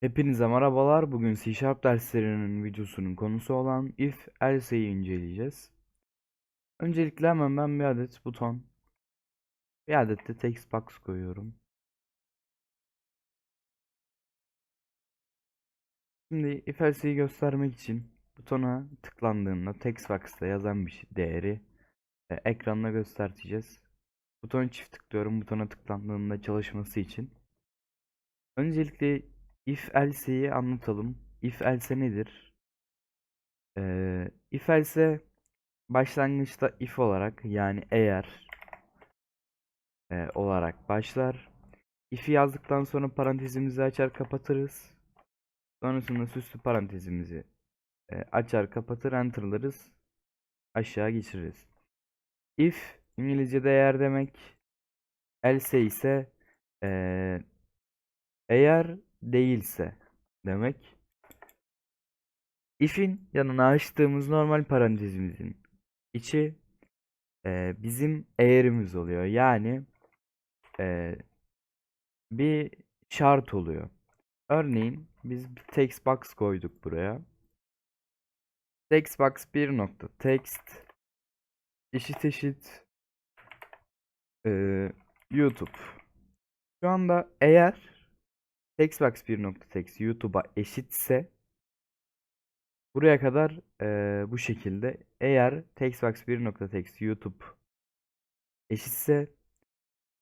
Hepinize merhabalar. Bugün C Sharp derslerinin videosunun konusu olan if else'yi inceleyeceğiz. Öncelikle hemen ben bir adet buton, bir adet de text box koyuyorum. Şimdi if else'yi göstermek için butona tıklandığında text box'ta yazan bir şey, değeri e, ekranda göstereceğiz. Butonu çift tıklıyorum butona tıklandığında çalışması için. Öncelikle if else'yi anlatalım. If else nedir? Ee, if else başlangıçta if olarak yani eğer e, olarak başlar. If'i yazdıktan sonra parantezimizi açar kapatırız. Sonrasında süslü parantezimizi e, açar kapatır enter'larız. Aşağı geçiririz. If İngilizce'de eğer demek. Else ise e, eğer değilse demek. If'in yanına açtığımız normal parantezimizin içi e, bizim eğerimiz oluyor. Yani e, bir şart oluyor. Örneğin biz bir text box koyduk buraya. Text box bir nokta text eşit eşit e, YouTube. Şu anda eğer Textbox 1.text YouTube'a eşitse buraya kadar eee, bu şekilde eğer Textbox 1.text YouTube eşitse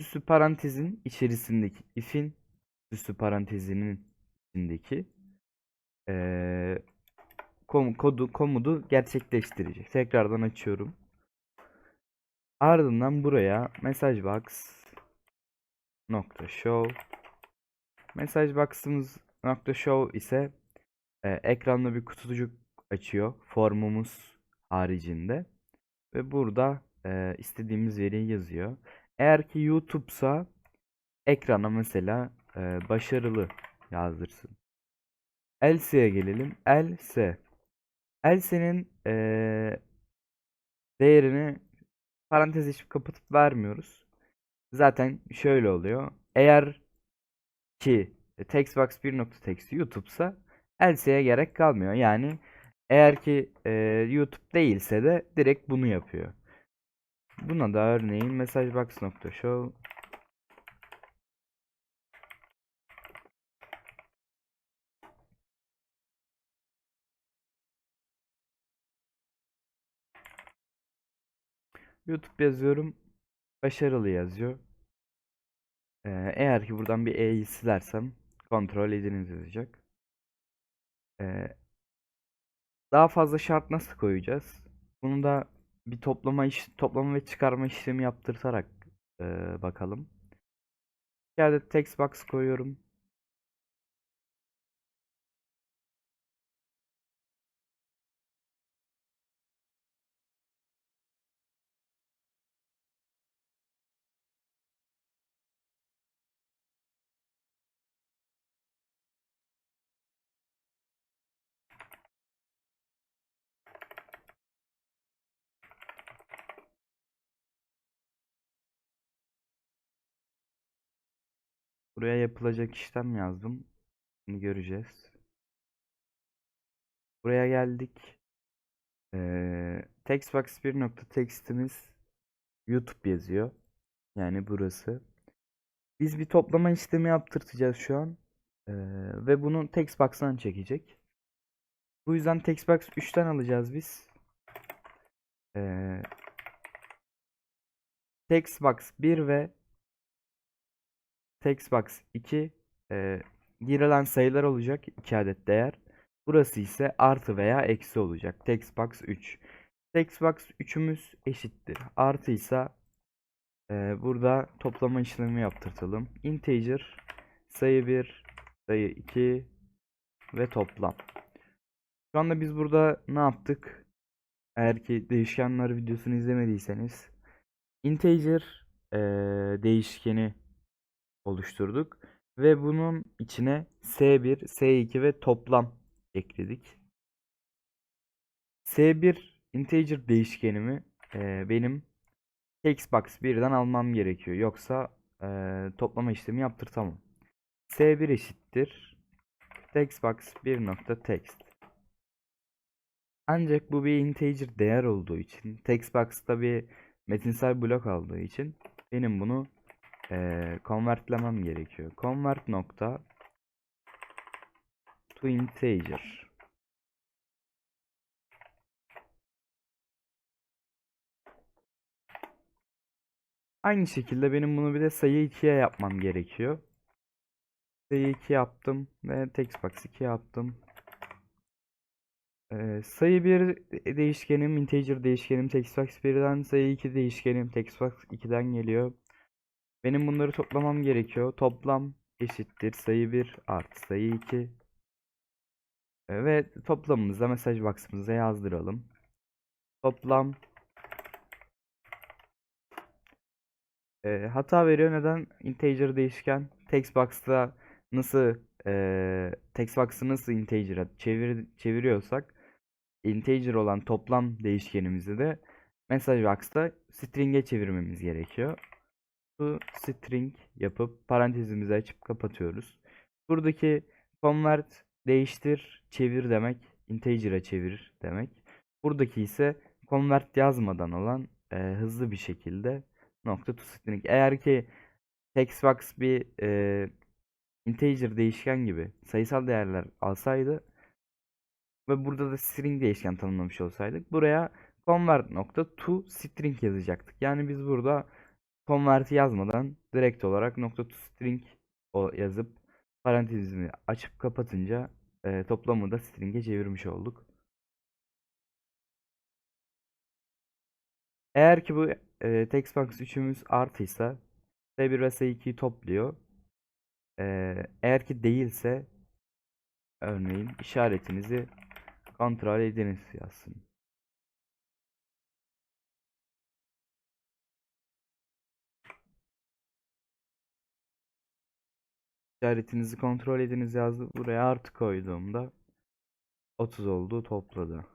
süslü parantezin içerisindeki if'in süslü parantezinin içindeki eee, kom- kodu komudu gerçekleştirecek. Tekrardan açıyorum. Ardından buraya message box nokta show Mesaj box'ımız nokta show ise e, ekranda bir kutucuk açıyor formumuz haricinde ve burada e, istediğimiz veriyi yazıyor. Eğer ki YouTube'sa ekrana mesela e, başarılı yazdırsın. Else'ye gelelim. Else. Else'nin e, değerini parantez içi kapatıp vermiyoruz. Zaten şöyle oluyor. Eğer ki textbox 1.text YouTube'sa else'ye gerek kalmıyor. Yani eğer ki e, YouTube değilse de direkt bunu yapıyor. Buna da örneğin messagebox.show YouTube yazıyorum. Başarılı yazıyor. Ee, eğer ki buradan bir E'yi silersem kontrol ediniz yazacak. Ee, daha fazla şart nasıl koyacağız? Bunu da bir toplama iş, toplama ve çıkarma işlemi yaptırtarak e, bakalım. Adet text box koyuyorum. Buraya yapılacak işlem yazdım. Şimdi göreceğiz. Buraya geldik. Ee, textbox 1.text'imiz YouTube yazıyor. Yani burası. Biz bir toplama işlemi yaptırtacağız şu an. Ee, ve bunu textbox'tan çekecek. Bu yüzden textbox 3'ten alacağız biz. Ee, textbox 1 ve textbox 2 e, girilen sayılar olacak 2 adet değer. Burası ise artı veya eksi olacak. Textbox 3. Textbox 3'ümüz eşittir. Artıysa e, burada toplama işlemi yaptırtalım. Integer sayı 1, sayı 2 ve toplam. Şu anda biz burada ne yaptık? Eğer ki değişkenler videosunu izlemediyseniz integer e, değişkeni oluşturduk ve bunun içine S1, S2 ve toplam ekledik. S1 integer değişkenimi e, benim textbox birden almam gerekiyor. Yoksa eee, toplama işlemi yaptırtamam. S1 eşittir textbox 1 nokta text. Ancak bu bir integer değer olduğu için textbox'ta bir metinsel blok aldığı için benim bunu eee convertlemem gerekiyor. Convert nokta to integer. Aynı şekilde benim bunu bir de sayı 2'ye yapmam gerekiyor. Sayı 2 yaptım ve textbox 2 yaptım. Ee, sayı 1 değişkenim, integer değişkenim textbox 1'den, sayı 2 değişkenim textbox 2'den geliyor. Benim bunları toplamam gerekiyor. Toplam eşittir sayı 1 artı sayı 2. Ee, ve toplamımıza mesaj box'ımıza yazdıralım. Toplam Ee, hata veriyor. Neden? Integer değişken. Textbox'ta nasıl e, textbox'ı nasıl integer'a çevir, çeviriyorsak integer olan toplam değişkenimizi de message box'ta string'e çevirmemiz gerekiyor. Bu string yapıp parantezimizi açıp kapatıyoruz. Buradaki convert değiştir, çevir demek, integer'a çevir demek. Buradaki ise convert yazmadan olan e, hızlı bir şekilde nokta to string. Eğer ki textbox bir e, integer değişken gibi sayısal değerler alsaydı ve burada da string değişken tanımlamış olsaydık buraya convert nokta to string yazacaktık. Yani biz burada convert'i yazmadan direkt olarak nokta to string o yazıp parantezini açıp kapatınca e, toplamı da string'e çevirmiş olduk. Eğer ki bu e, textbox 3'ümüz artıysa S1 ve S2'yi topluyor. E, eğer ki değilse örneğin işaretinizi kontrol ediniz yazsın. İşaretinizi kontrol ediniz yazdı. Buraya artı koyduğumda 30 oldu topladı.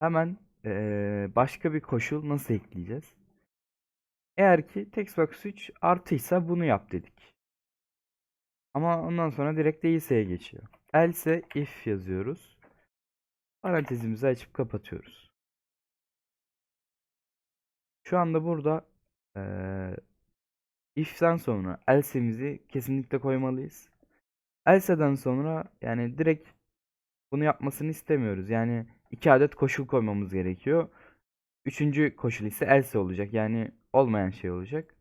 Hemen eee, başka bir koşul nasıl ekleyeceğiz? Eğer ki textbox 3 artıysa bunu yap dedik. Ama ondan sonra direkt değilse'ye geçiyor. Else if yazıyoruz. Parantezimizi açıp kapatıyoruz. Şu anda burada eee if'ten sonra else'mizi kesinlikle koymalıyız. Else'den sonra yani direkt bunu yapmasını istemiyoruz. Yani iki adet koşul koymamız gerekiyor. Üçüncü koşul ise else olacak. Yani olmayan şey olacak.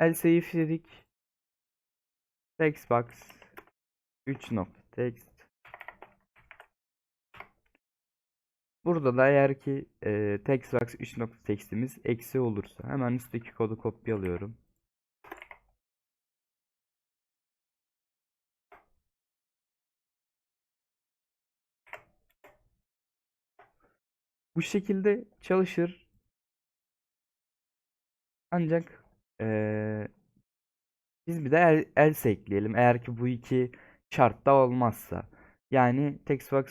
Else if dedik. Textbox 3 nokta. Burada da eğer ki e, textbox 3 nokta text'imiz eksi olursa hemen üstteki kodu kopyalıyorum. Bu şekilde çalışır. Ancak eee, biz bir de el, else ekleyelim. Eğer ki bu iki şartta olmazsa. Yani textbox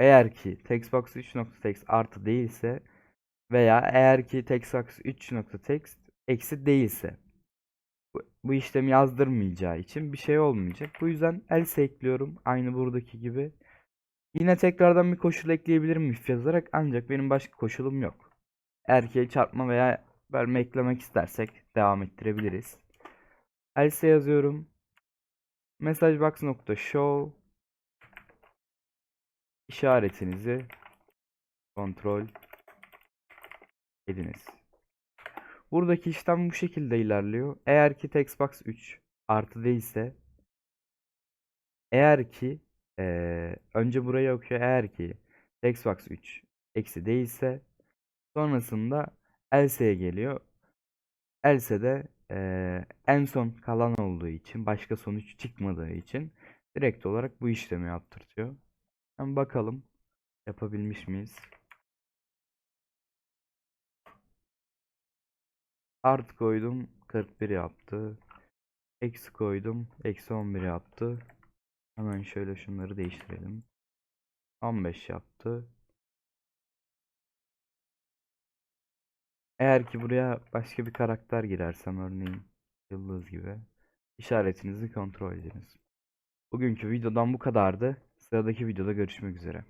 eğer ki textbox 3.text artı değilse veya eğer ki textbox 3.text eksi değilse bu, bu işlemi yazdırmayacağı için bir şey olmayacak. Bu yüzden else ekliyorum. Aynı buradaki gibi. Yine tekrardan bir koşul ekleyebilirim if yazarak ancak benim başka koşulum yok. Erkeğe çarpma veya bölme eklemek istersek devam ettirebiliriz. Else yazıyorum. Messagebox nokta show işaretinizi kontrol ediniz. Buradaki işlem bu şekilde ilerliyor. Eğer ki textbox 3 artı değilse eğer ki ee, önce burayı okuyor. Eğer ki textbox 3 eksi değilse sonrasında else'ye geliyor. Else de ee, en son kalan olduğu için başka sonuç çıkmadığı için direkt olarak bu işlemi yaptırtıyor. Hemen bakalım yapabilmiş miyiz? Art koydum 41 yaptı. Eksi koydum eksi 11 yaptı. Hemen şöyle şunları değiştirelim. 15 yaptı. Eğer ki buraya başka bir karakter girersem örneğin yıldız gibi işaretinizi kontrol ediniz. Bugünkü videodan bu kadardı. Sıradaki videoda görüşmek üzere.